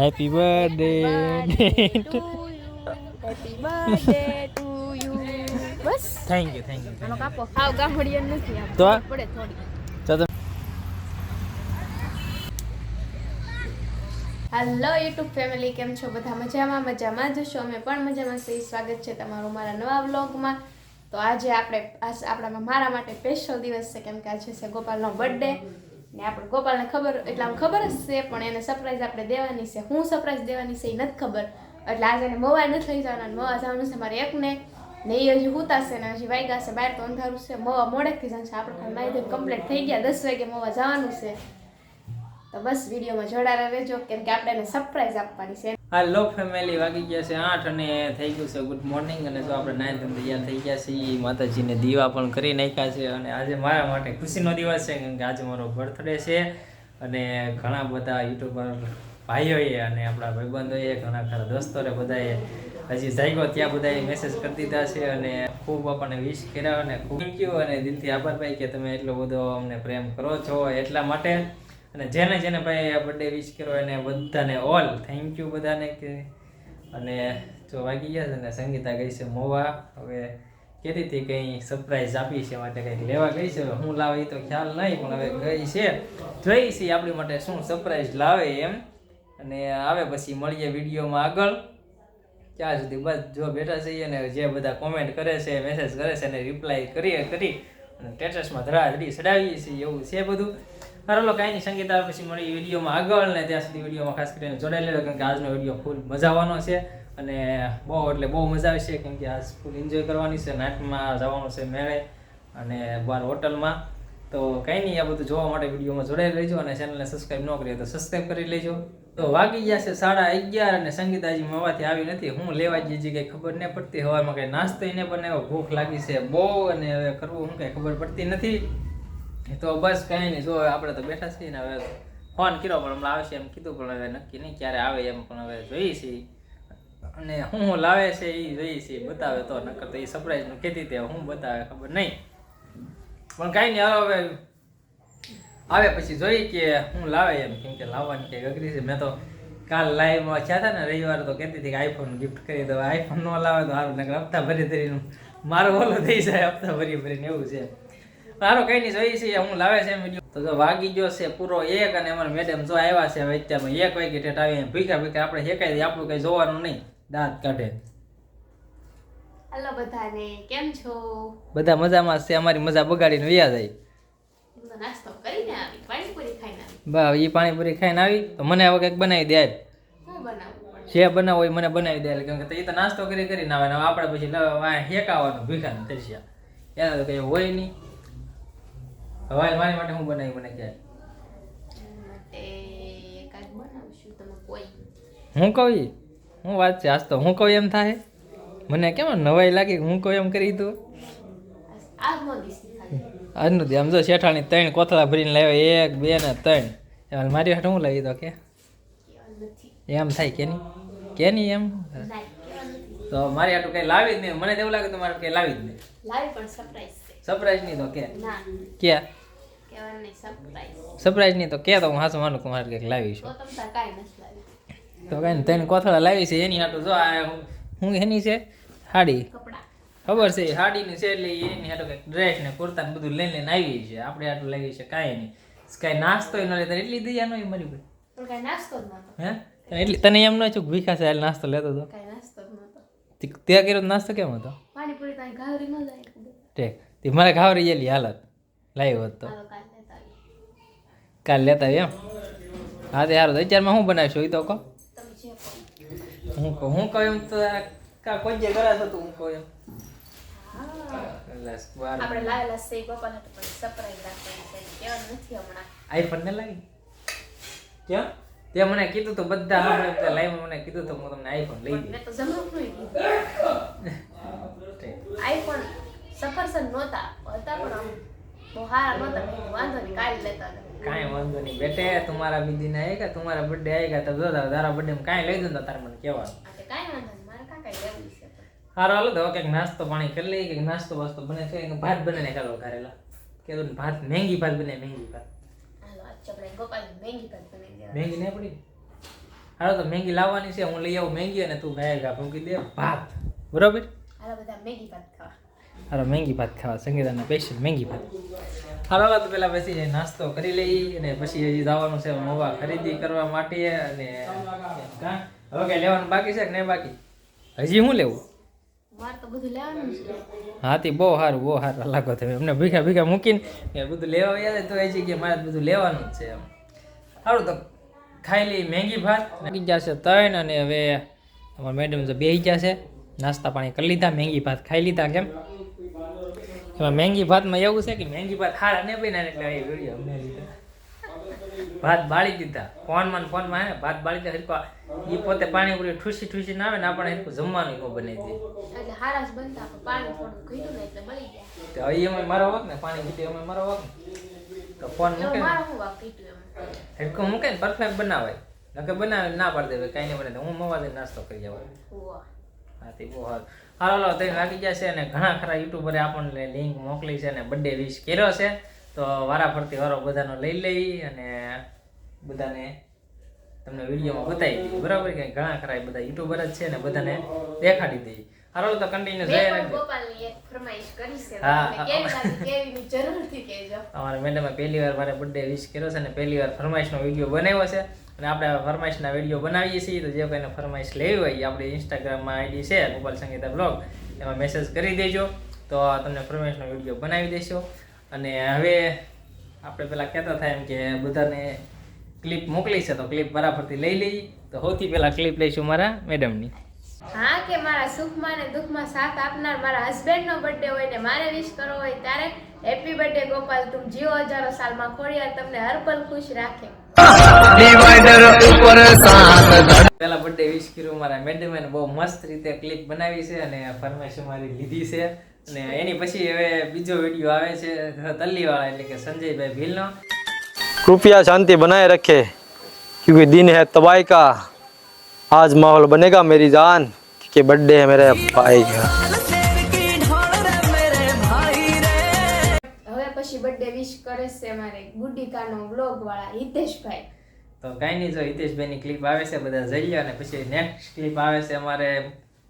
Happy birthday happy birthday to you bus thank you thank you આનો કાપો હાવ ગામડિયન નથી આમ તો? પડે થોડી હેલો યુટ્યુબ ફેમિલી કેમ છો બધા? મજામાં મજામાં જ છો? અમે પણ મજામાં સહી સ્વાગત છે તમારું મારા નવા વ્લોગમાં તો આજે આપણે આપણા મારા માટે સ્પેશિયલ દિવસ છે. કેમ કે આજે છે ગોપાલનો બર્થડે ને આપણે ગોપાલને ખબર, એટલે આમ ખબર જ છે, પણ એને સરપ્રાઈઝ આપણે દેવાની છે. હું સરપ્રાઈઝ દેવાની છે એ નથી ખબર. એટલે આજે એને મવા નથી લઈ જવાના મવા જવાનું છે મારે એકને. ને એ હજી હુતા છે ને હજી વાગ્યા છે, બહાર તો અંધારું છે. મવા મોડેથી જશે આપણે પણ માહિતી કમ્પ્લીટ થઈ ગયા દસ વાગે મવા જવાનું છે. તો બસ વિડીયોમાં જોડાયેલા રહેજો, કેમ કે આપણે એને સરપ્રાઈઝ આપવાની છે. હાલો ફેમિલી વાગી ગયા છે આઠ અને થઈ ગયું છે ગુડ મોર્નિંગ અને જો આપણે નાઇન ધન તૈયાર થઈ ગયા છીએ માતાજીને દીવા પણ કરી નાખ્યા છે અને આજે મારા માટે ખુશીનો દિવસ છે કેમ કે આજે મારો બર્થડે છે અને ઘણા બધા યુટ્યુબર ભાઈઓએ અને આપણા ભાઈબંધોએ, ઘણા ખરા દોસ્તોને બધાએ હજી જાગ્યો ત્યાં બધાએ મેસેજ કરી દીધા છે અને ખૂબ આપણને વિશ કર્યા અને ખૂબ થેન્ક યુ અને દિલથી આભાર ભાઈ કે તમે એટલો બધો અમને પ્રેમ કરો છો એટલા માટે. અને જેને જેને ભાઈ આ બર્થડે વિશ કર્યો એને બધાને ઓલ થેન્ક યુ બધાને કે. અને જો વાગી ગયા છે ને સંગીતા ગઈ છે મોવા. હવે કહેતી હતી કંઈ સરપ્રાઈઝ આપી છે, માટે કંઈક લેવા ગઈ છે. હું લાવે તો ખ્યાલ નહીં, પણ હવે ગઈ છે. જોઈ છે આપણી માટે શું સરપ્રાઈઝ લાવે એમ. અને આવે પછી મળીએ વિડીયોમાં આગળ. ત્યાં સુધી બસ જો બેઠા છીએ ને જે બધા કોમેન્ટ કરે છે મેસેજ કરે છે, એને રિપ્લાય કરીએ, કરી. અને સ્ટેટસમાં ધરાધરી ચડાવીએ છીએ, એવું છે બધું. હાલો કાંઈ નહીં સંગીત આવે પછી મળી વિડીયોમાં આગળ ને ત્યાં સુધી વિડીયોમાં ખાસ કરીને જોડાયેલી રહ્યો કેમ કે આજનો વીડિયો ફૂલ મજા આવવાનો છે અને બહુ એટલે બહુ મજા આવશે કેમ કે આજ ફૂલ એન્જોય કરવાની છે નાઇટમાં જવાનું છે મેળે અને બહાર હોટલમાં. તો કંઈ નહીં, આ બધું જોવા માટે વિડીયોમાં જોડાઈ લેજો અને ચેનલને સબસ્ક્રાઈબ ન કરીએ તો સબસ્ક્રાઈબ કરી લેજો. તો વાગી ગયા છે સાડા અગિયાર અને સંગીતાજી મવાથી આવી નથી. હું લેવા જઈ જઈ કંઈ ખબર નહીં પડતી, હવામાં કંઈ નાસ્તો એને બનાવ્યો, ભૂખ લાગી છે બહુ અને હવે કરવું હું કંઈ ખબર પડતી નથી. તો બસ કંઈ નહીં. જો આપણે તો બેઠા છીએ ને હવે ફોન કર્યો પણ હમણાં આવશે એમ કીધું, પણ હવે નક્કી નહીં ક્યારે આવે એમ, પણ હવે જોઈએ છીએ. અને હું હું લાવે છે એ જોઈએ છીએ, બતાવે તો, નકર તો એ સરપ્રાઈઝનું કહેતી તે હું બતાવે ખબર નહીં. પણ કાંઈ નહીં, હવે આવે પછી જોઈ કે હું લાવે એમ, કેમ કે લાવવાની કંઈક અઘરી છે. મેં તો કાલ લાઈવમાં થયા હતા ને, રવિવારે તો કહેતી હતી કે આઈફોન ગિફ્ટ કરી દો. આઈફોન ન લાવે તો સારું નકર હપ્તા ભરી ધરીનું મારો ઓલો થઈ જાય, હપ્તા ભરી ભરીને એવું છે. સારું કઈ નહીં જોઈએ છે હું લાવે છે વીડિયો તો જો વાગી ગયો છે પૂરો એક અને અમારા મેડમ જો આવ્યા છે હવે અત્યારમાં એક વાગે ઠેઠ આવી ભીખા ભીખા આપણે હેકાઈ દઈએ આપણું કઈ જોવાનું નહીં. દાંત કાઢે. હેલો બધાને કેમ છો? બધા મજામાં છે અમારી મજા બગાડીને વ્યા જાય. નાસ્તો કરીને આવી પાણીપુરી ખાઈને આવી. બા એ પાણીપુરી ખાઈને આવી તો મને હવે કંઈક બનાવી દે હું બનાવું જે બનાવો એ મને બનાવી દે કેમ કે એ તો નાસ્તો કરી કરીને આવે ને આપણે પછી હેકાવાનું ભીખાને તરસ્યા એના તો કંઈ હોય નહીં હવે મારી માટે હું બનાવી મને કોઈ. હું કહું હું વાત છે આજ તો હું કહું એમ થાય. મને કેમ નવાઈ લાગી હું કહું એમ કરી તું આજનું દી આમ જો શેઠાણી ત્રણ કોથળા ભરીને લાવ્યો એક બે ને ત્રણ. એમાં મારી હાથે હું લાવી દો કે? એમ થાય કે નહીં? કે નહીં એમ? તો મારી હાટું કંઈ લાવી જ નહીં. મને એવું લાગે તો મારે કંઈ લાવી જ નહીં. લાવી પણ સરપ્રાઈઝ સરપ્રાઈઝ નહીં તો કે? ના. કે? સરપ્રાઈઝ સરપ્રાઈઝ નહીં તો કે તો હું હાસું માનું કે મારે કંઈક લાવી તો છું કાંઈ નથી લાવી. તો કાંઈ નહીં કોથળા લાવી છે એની હાટું જો આ હું- એની છે? સાડી ખબર છે સાડીની છે એટલે એની હાટું કંઈક ડ્રેસ ને કુર્તા ને બધું લઈને લઈને આવી છે. આપણે હાટું લાવી છે કાંઈ નહીં. કાંઈ નાસ્તો ન લેતા એટલી દયા નહીં મારી ભાઈ નાસ્તો હે? એટલે તને એમ ન છું ભીખા છે નાસ્તો લેતો હતો કાંઈ નાસ્તો જ નહોતો. તે- તે કર્યો નાસ્તો કેમ હતો? પાણીપુરી તો ઘાવરી ન જાય તે મારે ખાવરી ગયેલી હાલત. લાવ્યો હોત કાલ લેતા એમ? હા તે સારું તો અત્યારમાં હું બનાવીશું? એ તો કહો. હું કહું હું કહું એમ તો કા કોઈ જે કરાશ તો હું કહું એમ. આપણે લાવેલા છે ગોપાલ હતું પણ રાખવાની છે. નથી હમણાં. આઈફોન ને લાવી? કેમ? તે મને કીધું તો બધા હમણાં તે લાઈવ મને કીધું તો હું તમને આઈફોન લઈ મેં તો જમવાનું કીધું. આઈફોન સફરસન નહોતા હતા પણ આમ બહુ નહોતા વાંધો નહીં કાલે લેતા હતા. કાંઈ વાંધો નહીં. બેટે તમારા બીજી ના આવેગા તમારા બર્થડે આવેગા તો જો તારા બર્થડે માં કાંઈ લઈ દઉં તો તારે મને કહેવાનું. સારું હાલો તો કંઈક નાસ્તો પાણી કરી લઈએ કંઈક નાસ્તો વાસ્તો બને છે ભાત બને ને કાલો ઘરેલા કેવું ભાત મેંગી ભાત બને મેંગી ભાત. મેંગી નહીં પડી? હારો તો મેંગી લાવવાની છે હું લઈ આવું મેંગી અને તું ગાયગા ભૂકી દે ભાત. બરોબર? હારો બધા મહેંગી ભાત ખાવા. હાલો મહેંગી ભાત ખાવા સંગીતાના સ્પેશિયલ મહેંગી ભાત. હાલો તો પેલા પછી નાસ્તો કરી લઈ અને પછી હજી જવાનું છે મોવા ખરીદી કરવા માટે અને કાં? હવે કઈ લેવાનું બાકી છે કે નહીં બાકી? હજી શું લેવું? હા તે બધું લેવાનું હાથી બહુ સારું બહુ સારું લાગો તમે. અમને ભીખા ભીખા મૂકીને બધું લેવા આવ્યા તો એ જગ્યાએ મારે બધું લેવાનું જ છે એમ. સારું તો ખાઈ લઈ મેંગી ભાત. લાગી જશે તૈન અને હવે અમારા મેડમ તો બેસી જશે નાસ્તા પાણી કરી લીધા મેંગી ભાત ખાઈ લીધા કેમ? એમાં મેંગી ભાતમાં એવું છે કે મેંગી ભાત હારા ને બન્યા એટલે એ વીડિયો અમને લીધા. ભાત બાળી દીધા. ફોનમાં ને ફોનમાં હે ભાત બાળી દીધા. હરકો એ પોતે પાણી પૂરી ઠૂસી ઠૂસી ના આવે ને આપણે હરખું જમવાનું ન બની દે એટલે હારા જ બનતા પાણી થોડું ખીરું ને એટલે મળી ગયા. તો અહીં અમે મારો વાક ને પાણી પીતે અમે મારો વાક તો ફોન મૂકે મારો હું વાક કીધું એમ? હરકો મૂકે ને પરફેક્ટ બનાવાય. નકે બનાવે ના પાડી દેવે કાઈ નહીં બને હું મવા નાસ્તો કરી આવું. હા તે બહુ સારું. હાલો હાલો તે લાગી જશે અને ઘણા ખરા યુટ્યુબરે આપણને લિંક મોકલી છે અને બર્થડે વિશ કર્યો છે. તો વારા ફરતી વારો બધાનો લઈ લઈ અને બધાને તમને વિડીયોમાં બતાવી દઈએ. બરાબર કે ઘણા ખરા બધા યુટ્યુબર જ છે ને બધાને દેખાડી દઈએ. હાલો તો કન્ટિન્યુ મેં જોઈ પણ રાખજો ગોપાલની એક ફરમાઈશ કરી છે. હા, તમને હા. કેવી લાગી? કેવીની જરૂરથી કહેજો. અમારા મેડમે પહેલી વાર મારે બર્થડે વિશ કર્યો છે અને પહેલી વાર ફરમાઈશનો વીડિયો બનાવ્યો છે. અને આપણે ફરમાઈશના વીડિયો બનાવીએ છીએ, તો જે કોઈને ફરમાઈશ લેવી હોય આપણી ઇન્સ્ટાગ્રામમાં આઈડી છે, ગોપાલ સંગીતા બ્લોગ, એમાં મેસેજ કરી દેજો. તો તમને ફરમાઈશનો વીડિયો બનાવી દેશો. અને હવે આપણે પેલા કહેતા થાય એમ કે બધાને ક્લિપ મોકલી છે, તો ક્લિપ બરાબરથી લઈ લઈ. તો સૌથી પહેલાં ક્લિપ લઈશું મારા મેડમની. હા, કે મારા સુખમાં ને દુઃખમાં સાથ આપનાર મારા હસબન્ડનો બર્થડે હોય ને મારે વિશ કરવો હોય ત્યારે હેપી બર્થડે ગોપાલ, તું જીવો હજારો સાલમાં ખોડિયાર, તમને હર પલ ખુશ રાખે. પહેલા બર્થડે વિશ કર્યું મારા મેડમે બહુ મસ્ત રીતે ક્લિપ બનાવી છે અને ફરમાઈશ મારી લીધી છે. અને એની પછી હવે બીજો વિડિયો આવે છે તલ્લીવાળા એટલે કે સંજયભાઈ ભીલનો. કૃપયા શાંતિ બનાએ રખે ક્યુકી દિન હે તબાહી કા આજ માહોલ બનેગા મેરી જાન કે બર્થડે હે મેરે ભાઈ કા. બર્થડે વિશ કરે છે મારે ગુડિકાનો બ્લોગ વાળા હિતેશભાઈ. તો કાંઈ નહીં જો હિતેશભાઈની ક્લિપ આવે છે બધા જઈએ અને પછી નેક્સ્ટ ક્લિપ આવે છે અમારે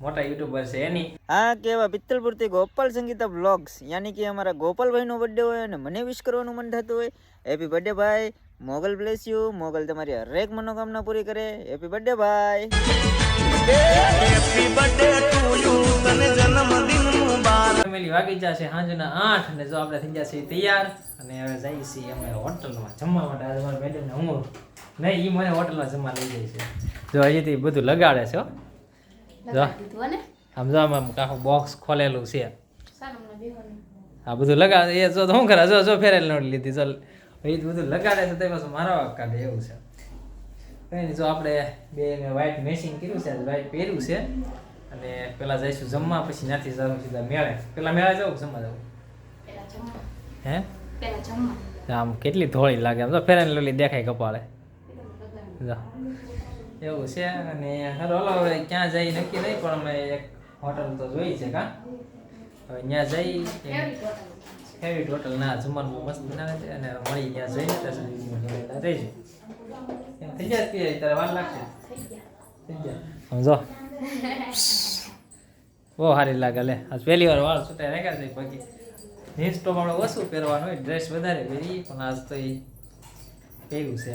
મોટા યુટ્યુબર છે એની. આ કેવા પિત્તલપુરથી ગોપાલ સંગીતા બ્લોગ્સ યાની કે અમારા ગોપાલભાઈનો બર્થડે હોય અને મને વિશ કરવાનું મન થતું હોય. હેપી બર્થડે ભાઈ. મોગલ બ્લેસ યુ મોગલ તમારી હરેક મનોકામના પૂરી કરે. હેપી બર્થડે ભાઈ. ફેમિલી વાગી જશે સાંજના આઠ ને જો આપણે થઈ જશે તૈયાર અને હવે જઈએ છીએ અમે હોટલમાં જમવા માટે. આજે મારા મેડમને હું નહીં એ મને હોટલમાં જમવા લઈ જાય છે. જો અહીંથી બધું લગાડે છે હો. લગાડી આમ જો આમ આખું બોક્સ ખોલેલું છે. આ બધું લગાડે. એ જો તો શું કરે? જો જો ફેરેલ નોટ લીધી. ચાલ એ બધું લગાડે છે તો પાછું મારા વાગ કાઢે એવું છે. કંઈ નહીં જો આપણે બે વ્હાઈટ મેચિંગ કર્યું છે વ્હાઈટ પહેર્યું છે અને પેલા જઈશું જમવા પછી ત્યાંથી જવાનું સીધા મેળે. પેલા મેળે જવું જમવા જવું? હે? આમ કેટલી ધોળી લાગે આમ તો ફેરેલ લોલી દેખાય કપાળે. જો. એવું છે અને હરો હાલો હવે ક્યાં જઈ નક્કી નહીં પણ અમે એક હોટલ તો જોઈ છે કા? હવે ત્યાં જઈ હેવી ટોટલ ના, જમવાનું મસ્ત બનાવે છે અને મળી ત્યાં જઈને ત્યાં એમ થઈ જાય પીએ તારે વાર લાગશે? સમજો બહુ સારી લાગે લે. આજ પહેલી વાર વાળ છૂટાઈ રાખ્યા છે બાકી તો આપણે ઓછું પહેરવાનું હોય ડ્રેસ વધારે પહેરી પણ આજ તો એ પહેર્યું છે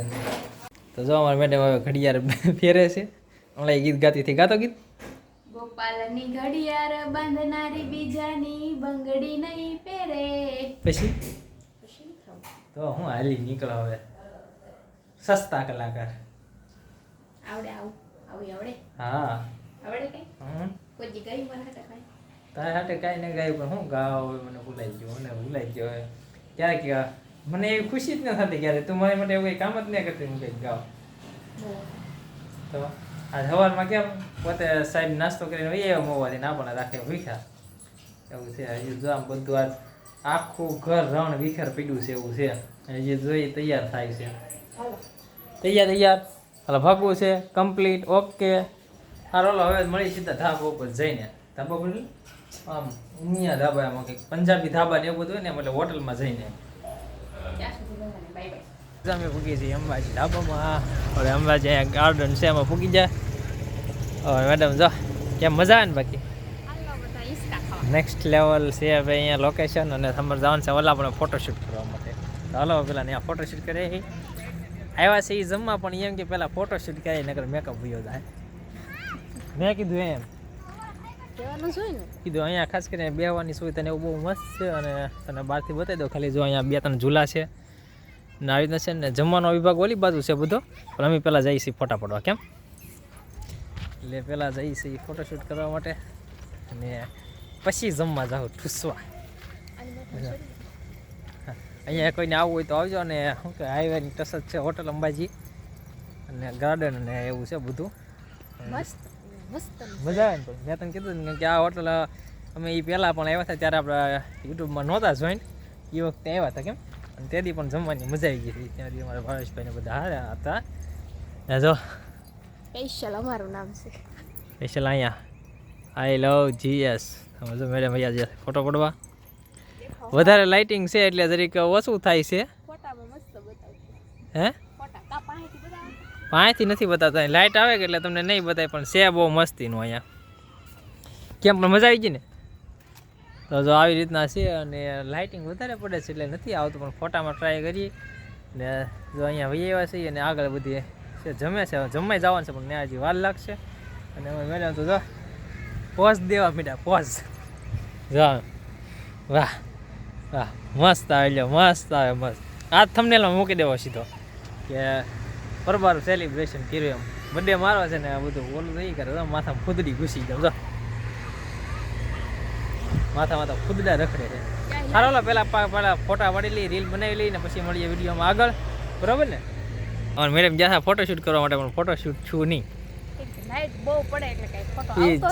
તો જો અમારા મેડમ હવે ઘડિયાળ ફેરે છે. હમણાં ગીત ગાતી હતી. ગાતો ગીત? ગોપાલની ઘડિયાળ બાંધનારી બીજાની બંગડી નહીં પહેરે. પછી? તો હું હાલી નીકળો હવે. સસ્તા કલાકાર. આવડે આવું? આવી આવડે? હા. આવડે કઈ? હમ. કોઈ ગઈ મને કઈ? તારે હાટે કાંઈ ને ગાય પણ હું ગાવ હવે? મને ભૂલાઈ ગયો મને ભૂલાઈ ગયો હવે. ક્યારેક ક્યારેક મને એવી ખુશી જ ન થતી ક્યારે તું મારી માટે એવું કંઈ કામ જ ન કરતી હું કંઈક ગાવ. તો? આજ સવારમાં કેમ? પોતે સાહેબ નાસ્તો કરીને વહી મોવાથી ના પણ રાખે ભીખા એવું છે, હજી જો આમ બધું આજ આખું ઘર રણ વિખેર પીડ્યું છે એવું છે. હજી જોઈ તૈયાર થાય છે. તૈયાર તૈયાર. હાલ, ભાગવું છે. Complete, okay. હારો હવે મળી સીધા ધાબા ઉપર જઈને. ધાબા ઉપર આમ ઉમિયા ધાબા એમાં કંઈક પંજાબી ધાબા ને એવું બધું ને એટલે હોટલમાં જઈને. બાય બાય અમે પૂગી છીએ અંબાજી. ધાબામાં હવે અંબાજી અહીંયા ગાર્ડન છે એમાં પૂગી જાય. હવે મેડમ જો કેમ મજા આવે ને બાકી? નેક્સ્ટ લેવલ છે હવે અહીંયા લોકેશન અને સમર જવાનું છે ઓલા પણ ફોટોશૂટ કરવા માટે. તો હાલો પેલા ત્યાં ફોટોશૂટ કરે આવ્યા છે એ જમવા પણ એમ કે પહેલાં ફોટોશૂટ કરે નકર મેકઅપ વયો જાય. મેં કીધું એમ. કહેવાનું જોઈએ ને? કીધું અહીંયા ખાસ કરીને બેહવાની સુવિધા ને એવું બહુ મસ્ત છે અને તને બહારથી બતાવી દઉં ખાલી જો અહીંયા બે ત્રણ ઝૂલા છે. ને આવી રીતના છે ને જમવાનો વિભાગ ઓલી બાજુ છે બધો. પણ અમે પહેલાં જઈએ છીએ ફોટા પડવા કેમ? એટલે પહેલાં જઈએ છીએ ફોટોશૂટ કરવા માટે અને પછી જમવા જાઉં ઠૂસવા. અહીંયા કોઈને આવવું હોય તો આવજો અને શું કે હાઈવેની ટસ છે હોટલ અંબાજી. અને ગાર્ડન અને એવું છે બધું. મસ્ત મસ્ત. મજા આવે ને પણ મેં તને કીધું ને કે આ હોટલ અમે એ પહેલાં પણ આવ્યા હતા ત્યારે આપણે યુટ્યુબમાં નહોતા જોઈન્ટ એ વખતે આવ્યા હતા કેમ? અને તેથી પણ જમવાની મજા આવી ગઈ હતી. ત્યાંથી અમારા ભાવેશભાઈને બધા હાર્યા હતા. ને જો સ્પેશિયલ અમારું નામ છે. સ્પેશિયલ અહીંયા. આઈ લવ જીએસ તમે જો મેડમ અહીંયા જે ફોટો પડવા. વધારે લાઇટિંગ છે એટલે જરીક ઓછું થાય છે. હે? પાંચથી નથી બતાવતા. લાઇટ આવે કે એટલે તમને નહીં બતાવે પણ છે બહુ મસ્તીનું અહીંયા. કેમ પણ મજા આવી ગઈ ને? તો જો આવી રીતના છે અને લાઇટિંગ વધારે પડે છે એટલે નથી આવતું, પણ ફોટામાં ટ્રાય કરીએ. ને જો અહીંયા વહી આવ્યા છીએ અને આગળ બધી છે, જમે છે જમાઈ જવાનું છે, પણ ત્યાં હજી વાર લાગશે. અને અમે મેડમ તો જો, પોઝ દેવા મીડા, પોઝ. જો, વાહ વાહ, મસ્ત આવે એટલે મસ્ત આવે, મસ્ત. આ થંબનેલમાં મૂકી દેવો સીધો, કે પરબારું સેલિબ્રેશન કર્યું એમ. બર્થડે મારો છે ને આ બધું ઓલું નહીં કરે માથામાં ખુદડી ઘૂસી જાવ જો. માથા માથા ખુદડા રખડે છે. સારો ઓલા પહેલાં પહેલાં ફોટા પાડી લઈ રીલ બનાવી લઈ ને પછી મળીએ વિડીયોમાં આગળ. બરાબર ને? અને મેડમ જ્યાં ફોટોશૂટ કરવા માટે પણ ફોટોશૂટ છું નહીં.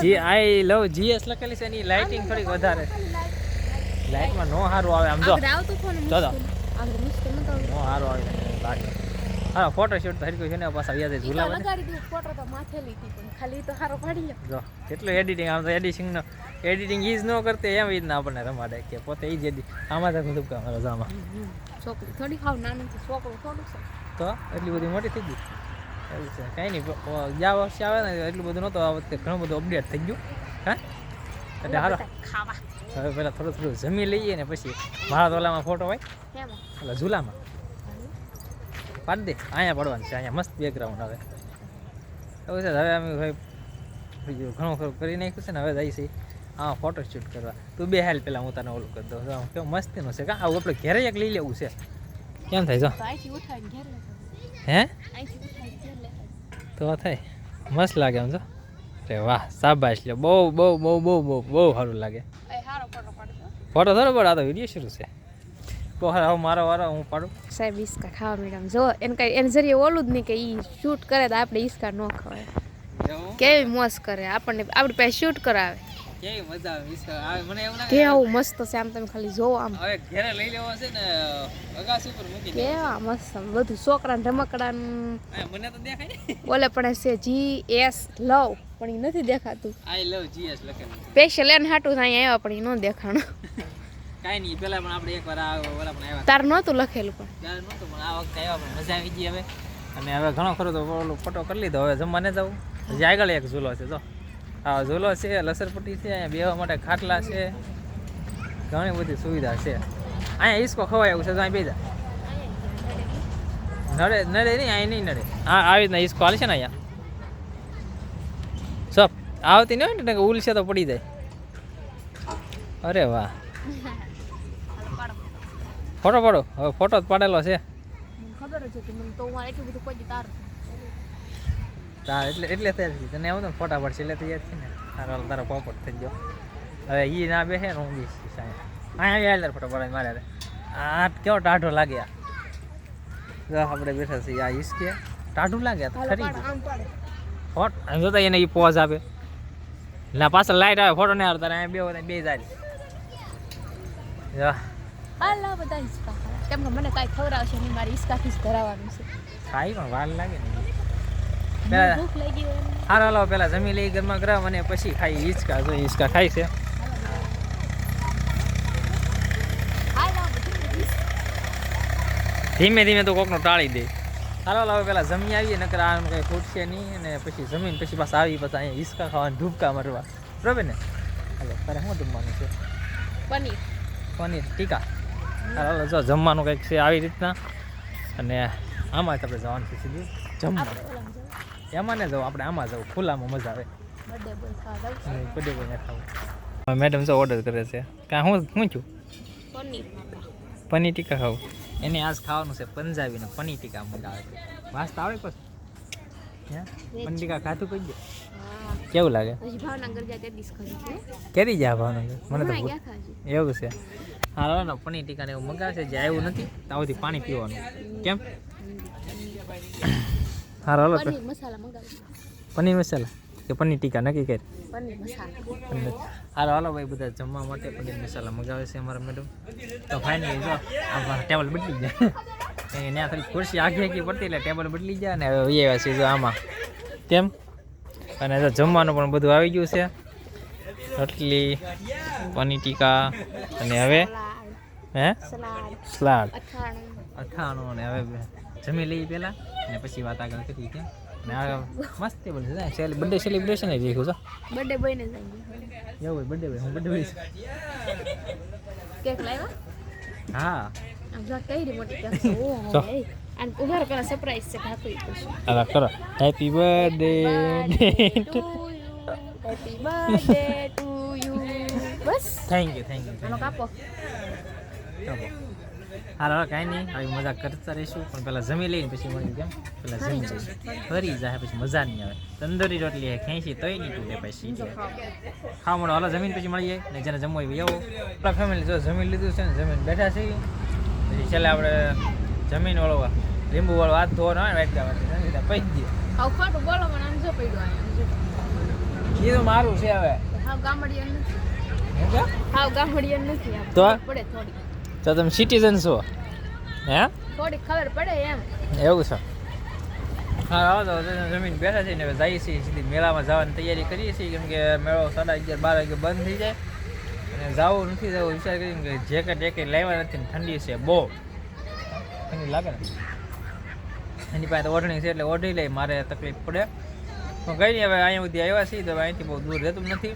જી આઈ લવ જીએસ લખેલી છે એની લાઇટિંગ થોડીક વધારે લાઇટમાં નો સારું આવે આમ જો. નો સારું આવે લાગે. હા ફોટોશૂટ તો હરકું છે ને પાછા તો ઝૂલા ફોટો તો માથેલી હતી પણ ખાલી તો હારો પાડી લ્યો. જો કેટલું એડિટિંગ આમ તો એડિટિંગનો એડિટિંગ ઈઝ ન કરતે એમ રીતના આપણને રમાડે કે પોતે ઈ જે એડિટ આમાં તો બધું કામ રજામાં છોકરી થોડી ખાવ નાની છે છોકરો થોડું છે. તો એટલી બધી મોટી થઈ ગઈ. એવું છે કાંઈ નહીં ગયા વર્ષે આવે ને એટલું બધું નહોતું આ વખતે ઘણું બધું અપડેટ થઈ ગયું. હા? એટલે હારો ખાવા. હવે પહેલાં થોડું થોડું જમી લઈએ ને પછી મારા ઓલામાં ફોટો હોય એટલે ઝૂલામાં. પાડી દે અહીંયા પડવાનું છે અહીંયા મસ્ત બેકગ્રાઉન્ડ આવે એવું છે હવે અમે ભાઈ બીજું ઘણું ખરું કરી નાખ્યું છે ને હવે જાય છે હા ફોટો શૂટ કરવા. તું બે હાલ પહેલાં હું તને ઓલું કરી દઉં. જો કેવું મસ્તીનું છે કા? આવું આપણે ઘેરે એક લઈ લેવું છે. કેમ થાય જો? હે? તો થાય. મસ્ત લાગે આમ જો. અરે વાહ શાબાશ લે બહુ બહુ બહુ બહુ બહુ બહુ સારું લાગે. હારો ફોટો થોડો પડે આ તો વીડિયો શરૂ છે. બહુ સારો હવે મારો વારો હું પાડું. સાહેબ ઈસકા ખાવા મેડમ. જો એને કઈ એને જરીએ ઓલું જ નહીં કે ઈ શૂટ કરે તો આપણે ઈસકા ન ખવાય. કેવી મોસ કરે. આપણને આપણી પાસે શૂટ કરાવે. કેવી મજા આવે મને એવું લાગે કેવું મસ્ત છે આમ તમે ખાલી જોવો આમ. હવે ઘરે લઈ લેવો છે ને અગાસી ઉપર મૂકી કેવા મસ્ત બધું છોકરા રમકડા મને તો દેખાય ને ઓલે પણ છે જી એસ લવ પણ એ નથી દેખાતું. આઈ લવ જીએસ લખેલું છે સ્પેશિયલ એન હાટું અહીં આવ્યા પણ એ ન દેખાણું. કાંઈ નહીં પેલા પણ આપણે એકવાર આ ઓલા પણ આવ્યા. તાર નહોતું લખેલું પણ. ત્યારે નહોતું પણ આ વખતે આવ્યા પણ મજા આવી ગઈ હવે. અને હવે ઘણો ખરો તો ઓલો ફોટો કરી લીધો. હવે જમવાને જવું હજી આગળ એક ઝૂલો છે જો. આ ઝૂલો છે લસરપટ્ટી છે, અહીંયા બેવા માટે ખાટલા છે. ઘણી બધી સુવિધા છે. અહીંયા ઈસકો ખવાય એવું છે તો અહીં બેજા નડે નડે નહીં, અહીં નહીં નડે. હા, આવી રીતના ઈસકો હાલે છે ને અહીંયા. સપ, આવતી નહીં હોય ને ઉલશે તો પડી જાય. અરે વાહ. ફોટો પાડો. હવે ફોટો જ પાડેલો છે. ખબર જ હતી, મને તો હું એટલું બધું કોઈ તાર તાર એટલે એટલે તૈયાર થઈ તને આવું ને ફોટા પડશે એટલે તૈયાર છે ને. તારો તારો પોપટ થઈ ગયો. હવે ઈ ના બેસે ને હું બેસી અહીંયા. અહીંયા યાર ફોટો પડાય મારે આ કેવો ટાઢો લાગ્યા જો આપણે બેઠા છીએ આ ઈસકે. ટાઢું લાગે તો ખરી. ફોટ જોતા એને એ પોઝ આપે. ના પાછળ લાઈટ આવે ફોટો નહીં આવે તારે અહીંયા બે હોય બે જાય હાલો. બધા હિસકા કેમ કે મને કાંઈ ખવડાવશે નહીં મારી હિસકાથી ખીસ ધરાવવાનું છે. ખાઈ પણ વાર લાગે ને મને પેલા ભૂખ લાગી હોય એમ. હારો હાલો પેલા જમી લઈ ગરમા ગરમ અને પછી ખાઈ હિંચકા જો હિંચકા ખાય છે. ધીમે ધીમે તો કોકનો ટાળી દે. હાલો હાલો પેલા જમી આવીએ નકર આ કંઈ ખૂટશે નહીં અને પછી જમીન પછી પાછા આવી પાછા અહીંયા હિસકા ખાવાની ધૂપકા મરવા. બરાબર ને? હાલો તારે શું જમવાનું છે? પનીર. પનીર ટીકા. હાલો હાલો જો જમવાનું કંઈક છે આવી રીતના. અને આમાં જ આપણે જવાનું છે સીધું. જમવા એમાં ને જવું આપણે આમાં જવું ખુલ્લામાં મજા આવે. બર્થડે બોય ખાવા મેડમ શું ઓર્ડર કરે છે. કાં હું શું છું? પનીર ટીકા. ખાવું. એને આજ ખાવાનું છે પંજાબીને પનીર ટીકા મંગાવે આવે વાસ્તા આવે પછી. પનીર ટીકા ખાતું કઈ જાય કેવું લાગે? કેરી ભાવનગર જાય કેરી જા ભાવનગર? મને તો એવું છે. હાલો ને પનીર ટીકા ને એવું મંગાવે છે. જે આવ્યું નથી તાવથી પાણી પીવાનું. કેમ? હાલો હાલો. પનીર મસાલા મંગાવી. પનીર મસાલા? કે પનીર ટીકા નક્કી કરી? પનીર મસાલા. હાલો હાલો ભાઈ બધા જમવા માટે પનીર મસાલા મગાવે છે અમારા મેડમ તો ફાઇનલી જો આ ટેબલ બદલી જાય ત્યાં થોડી ખુરશી આખી આખી પડતી એટલે ટેબલ બદલી જાય ને હવે આવ્યા છે જો આમાં. કેમ? અને જો જમવાનું પણ બધું આવી ગયું છે. રોટલી પનીર ટીકા અને હવે? હે? સલાડ. સલાડ. અથાણું. અથાણું અને હવે જમી લઈએ પહેલાં? અને પછી વાત આગળ કરી કે મસ્ત બોલે છે સેલી બર્થડે સેલિબ્રેશન જ રાખ્યું છે બર્થડે બોય ને એવું ભાઈ બર્થડે હોય હું બર્થડે હોય કેક લાવ્યો? હા. આમ જો કઈ રી મોટી કેક છે? ઓહો અને ઉભાર પેલા સરપ્રાઈઝ છે પછી અલા કરો. Happy birthday to you happy birthday to you bus. Thank you thank you આનો કાપો. હાલો હાલો કાંઈ નહીં. આવી મજા કરતા રહીશું. પણ પહેલાં જમી લઈને પછી મળી કેમ? પહેલાં જમી લઈએ. ફરી જાય. પછી મજા નહીં આવે. તંદૂરી રોટલી હે ખેંચી તોય નહીં તૂટે પછી ખાવા મળો હાલો જમીન પછી મળીએ. ને જેને જમવું હોય એવું આપણા ફેમિલી જો જમીન લીધું છે ને જમીન બેઠા છીએ પછી છેલ્લે આપણે જમીન વાળો લીંબુ વાળો હાથ ધોવાનો હોય ને વાટકા પૈકી આવ ખોટું બોલો મને આમ જો પડ્યું આમ એ તો મારું છે હવે. હાવ ગામડિયન નથી. હું ગામડિયન નથી તો? પડે થોડી. તો તમે સિટીઝન છો? હે? થોડી ખબર પડે એમ. એવું છે. હા આવો તો જમીન બેઠા છે ને હવે જઈએ છીએ. સીધી મેળામાં જવાની તૈયારી કરીએ છીએ. કેમ કે મેળો સાડા અગિયાર બાર વાગે બંધ થઈ જાય. અને જવું નથી જવું વિચાર કરીને કે જેકેટ એકેટ લેવા નથી ને ઠંડી છે બહુ. ઠંડી લાગે ને? એની પાસે તો ઓઢણી છે એટલે ઓઢી લઈ મારે તકલીફ પડે. તો કઈ નહીં હવે અહીંયા સુધી આવ્યા છીએ તો હવે અહીંથી બહુ દૂર રહેતું નથી.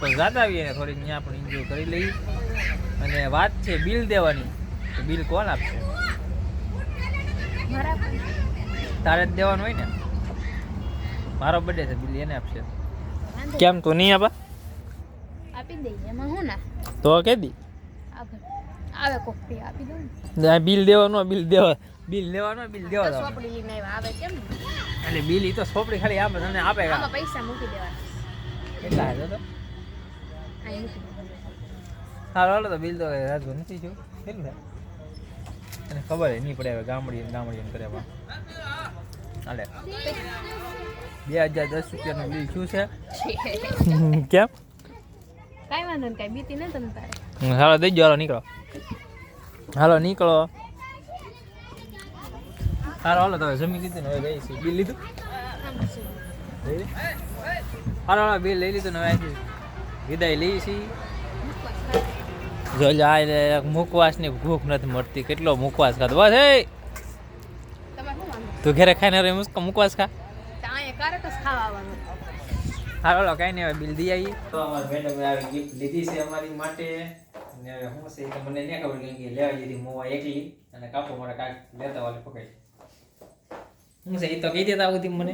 તો જાતા આવીએ ને થોડીક ત્યાં પણ એન્જોય કરી લઈએ. અને વાત છે બિલ દેવાની. તો બિલ કોણ આપશે? તારે જ દેવાનું હોય ને? મારો બર્થડે છે બિલ એને આપશે. કેમ તું નહીં આપા? આપી દઈએ એમાં હું ના? તો કે દી? આવે કોક આપી દઉં ને. બિલ દેવાનું બિલ દેવા. બિલ દેવાનું બિલ દેવા તો સોપડી લઈને આવ્યા આવે કેમ એટલે બિલ ઈ તો સોપડી ખાલી આમ તમને આપે આમાં પૈસા મૂકી દેવાના. કેટલા હજાર તો? દેવાના. હાલો હાલો તો બિલ તો રાજુ નથી જો કેટલું? થાય એને ખબર એ નહીં પડે હવે ગામડી ગામડી કરે હાલે. બે હજાર દસ રૂપિયાનું બિલ શું છે. કેમ? કાંઈ વાંધો ને કાંઈ બીતી ને તમે તારે. હાલો દઈ હાલો નીકળો. હાલો નીકળો. હાલો હાલો તમે જમી લીધું ને હવે ગઈ છે બિલ લીધું. હાલો હાલો બિલ લઈ લીધું ને હવે વિદાય લઈ છીએ જો આ લે મુખવાસની ભૂખ નથી મળતી. કેટલો મુકવાસ ખાતો? બસ એ તમારે શું વાંધો? તું ઘરે ખાઈને રે મુસ્ક મુકવાસ ખા. તો ઓલો કાંઈ નહીં હવે બિલ દઈ આવી તો અમારી મેડમે આવી ગિફ્ટ લીધી છે અમારી માટે. અને હવે શું છે તો મને નહીં ખબર કે લેવા લીધી મોવા એકલી. અને કાપો મારે કાંઈક લેતા વાલે પકડી હું છે એ તો કહી દેતા આવું મને.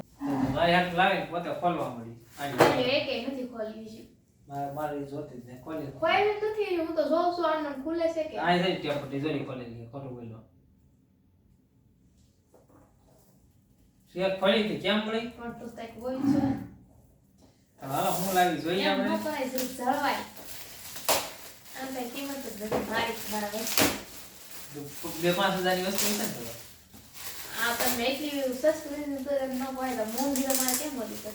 મારી હાથ લાવે પોતે ખોલવા મળી આની એકેય નથી ખોલી છે મારે મારે જોતી જ નહીં ખોયેલું નથી હું તો જોઉં છું આનું ખુલે છે કે. આ થઈ ત્યાં પટ્ટી જોરી ખોલેલી ખોટું બોલ્યો શેક ખોલી હતી કેમ પડી? પણ તો કંઈક હોય છે. હાલો હું લાવી જોઈએ આપણે. જળવાય. આમ કઈ કિંમત જ નથી મારી મારા વસ્તુ. બે પાંચ હજારની વસ્તુ ને આ તમને એટલી સસ્તું તો એમ ન હોય તો મોંઘી તમારે કેમ મળી શકે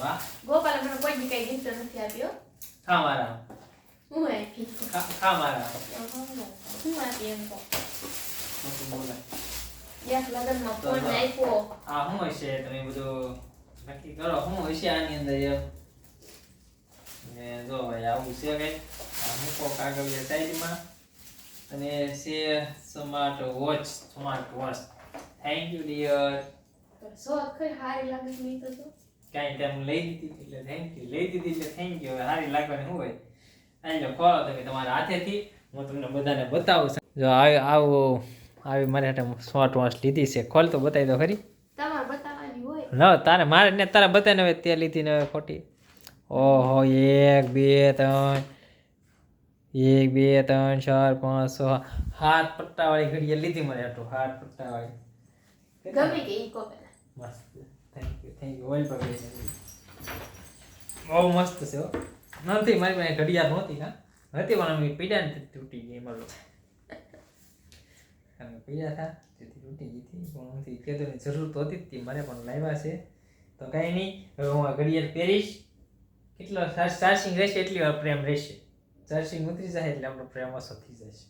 વાહ. ગોપાલ મને કોઈ બી કઈ ગિફ્ટ નથી આપ્યો. ખા મારા. હું આપી? ખા મારા. હું આપી એમ તો. મોટું લગનમાં ફોન આપ્યો. આ શું હશે? તમે બધું નક્કી કરો. શું હશે આની અંદર એમ? ને જો ભાઈ આવું છે કઈ આ મૂકો કાગળિયા સાઈડમાં. અને છે smart watch smart watch. Thank you dear સો અખર હારી લાગે નહીં તો કાંઈ ટાઈમ લઈ દીધી એટલે થેન્ક યુ લઈ દીધી એટલે થેન્ક યુ હવે સારી લાગવાની શું હોય? આઈ ખોલો તમે તમારા હાથેથી. હું તમને બધાને બતાવું જો આવો આવું આવી મારી હાથે શોર્ટ વોચ લીધી છે. ખોલ તો બતાવી દો ખરી. ના તારે મારે ને તારે બતાવીને હવે તે લીધી ને હવે ખોટી. ઓહો એક બે ત્રણ. એક બે ત્રણ ચાર પાંચ છ હાથ પટ્ટાવાળી ઘડીએ લીધી મને આટલું હાથ પટ્ટાવાળી. ગમે કે ઈ કો મસ્ત. Thank you thank you oil બહુ મસ્ત છે હો. નથી મારી પાસે ઘડિયાળ નહોતી હા. હતી પણ અમે પીડા તૂટી ગઈ એમાં અમે પીડા હતા તેથી તૂટી ગઈ હતી. પણ નથી કેદોની જરૂર તો હતી જ મારે પણ લાવ્યા છે. તો કાંઈ નહીં હવે હું આ ઘડિયાળ પહેરીશ. કેટલો ચાર્જિંગ રહેશે એટલી વાર પ્રેમ રહેશે. ચાર્જિંગ ઉતરી જાય એટલે આપણો પ્રેમ ઓછો થઈ જશે.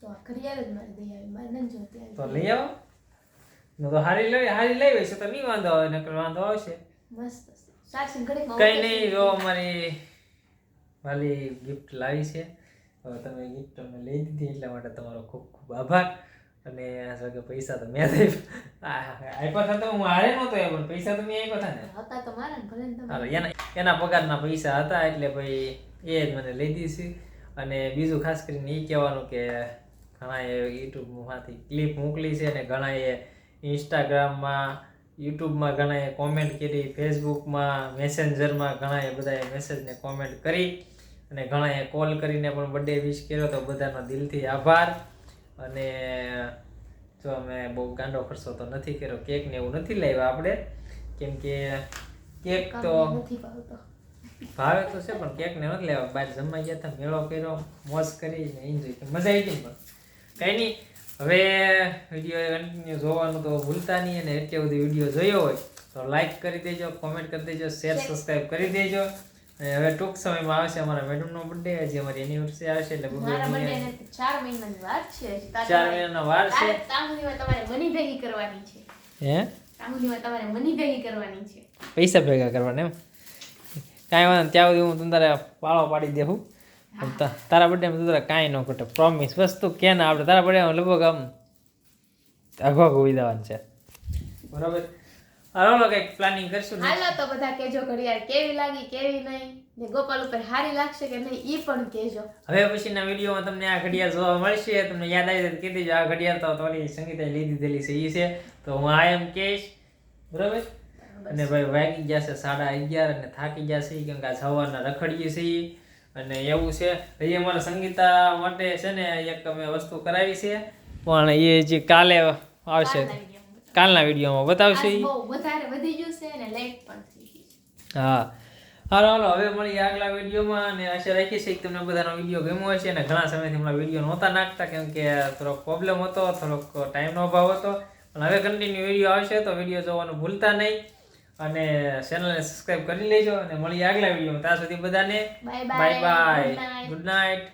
તો ઘડિયાળ જ મારી દઈ આવી. મારે નથી જોતી તો લઈ આવો. તો હારી લઈ હારી લઈ વૈસે તો નહીં વાંધો આવે નકર વાંધો આવશે. મસ્ત કઈ નહીં જો અમારી વાલી ગિફ્ટ લાવી છે. હવે તમે ગિફ્ટ અમને લઈ દીધી એટલા માટે તમારો ખૂબ ખૂબ આભાર. અને આ સગે પૈસા તો મેં આપ્યા. આપ્યા હતા તો હું હારે નહોતો એ પણ પૈસા તો મેં આપ્યા હતા ને. હતા તો મારા ને ભલે તમે. એના એના પગારના પૈસા હતા એટલે ભાઈ એ જ મને લઈ દીધી અને બીજું ખાસ કરીને એ કહેવાનું કે ઘણા એ યુટ્યુબમાંથી ક્લિપ મોકલી છે અને ઘણા એ ઇન્સ્ટાગ્રામમાં યુટ્યુબમાં ઘણાએ કોમેન્ટ કરી ફેસબુકમાં મેસેન્જરમાં ઘણાએ બધાએ મેસેજને કોમેન્ટ કરી અને ઘણાએ કોલ કરીને પણ બર્થડે વિશ કર્યો તો બધાનો દિલથી આભાર. અને જો અમે બહુ ગાંડો ખર્ચો તો નથી કર્યો કેક ને એવું નથી લાવ્યા આપણે. કેમ કે કેક તો ભાવે તો છે પણ કેક ને નથી લેવા બહાર જમવા ગયા હતા મેળો કર્યો મોજ કરી એન્જોય મજા આવી ગઈ પણ. કંઈ નહીં હવે વીડિયો કન્ટિન્યુ જોવાનું તો ભૂલતા નહીં અને એટલે બધી વીડિયો જોયો હોય તો લાઈક કરી દેજો કોમેન્ટ કરી દેજો શેર સબસ્ક્રાઈબ કરી દેજો. અને હવે ટૂંક સમયમાં આવશે અમારા મેડમનો બર્થડે હજી અમારી એનિવર્સરી આવશે એટલે બર્થડે ચાર મહિનાની વાર છે. ચાર મહિનાનો વાર છે. તમારે મની ભેગી કરવાની છે. હે? તમારે મની ભેગી કરવાની છે. પૈસા ભેગા કરવાના એમ? કાંઈ વાંધો ત્યાં સુધી હું તમને પાળો પાડી દેવું તારા બર્થડેમાં તારે કાંઈ ન ઘટે. પ્રોમિસ વસ્તુ કે ના આપણે તારા બર્થડેમાં લગભગ આમ અઘવા અઘો દેવાનું છે. બરાબર? હાલો કંઈક પ્લાનિંગ કરશું હાલો તો બધા કેજો ઘડિયાળ કેવી લાગી કેવી નહીં? ને ગોપાલ ઉપર હારી લાગશે કે નહીં ઈ પણ કેજો હવે પછીના વિડીયોમાં તમને આ ઘડિયાળ જોવા મળશે. તમને યાદ આવી જાય કીધી આ ઘડિયાળ તો તોલી સંગીતા લીધી દેલી છે ઈ છે. તો હું આ એમ કહીશ બરાબર? અને ભાઈ વાગી ગયા છે સાડા અગિયાર અને થાકી ગયા છે કેમ કે આ સવારના રખડીએ છીએ અને એવું છે. એ અમારા સંગીતા માટે છે ને એક અમે વસ્તુ કરાવી છે. પણ એ જે કાલે આવશે. કાલના વિડીયોમાં. બતાવશે. વધારે વધી ગયું છે અને લેટ પણ થઈ ગઈ છે. હા. હાલો હાલો. હવે મળીએ આગલા વિડીયોમાં અને આશા રાખીએ છીએ કે તમને બધાનો વીડિયો ગમ્યો હશે અને ઘણા સમયથી હમણાં વીડિયો નહોતા નાખતા કેમ કે થોડોક પ્રોબ્લેમ હતો થોડોક ટાઈમનો અભાવ હતો. પણ હવે કન્ટિન્યુ વીડિયો આવશે તો વીડિયો જોવાનું ભૂલતા નહીં. અને ચેનલને સબસ્ક્રાઇબ કરી લેજો અને મળીએ આગલા વિડીયોમાં ત્યાં સુધી બધાને bye bye bye bye good night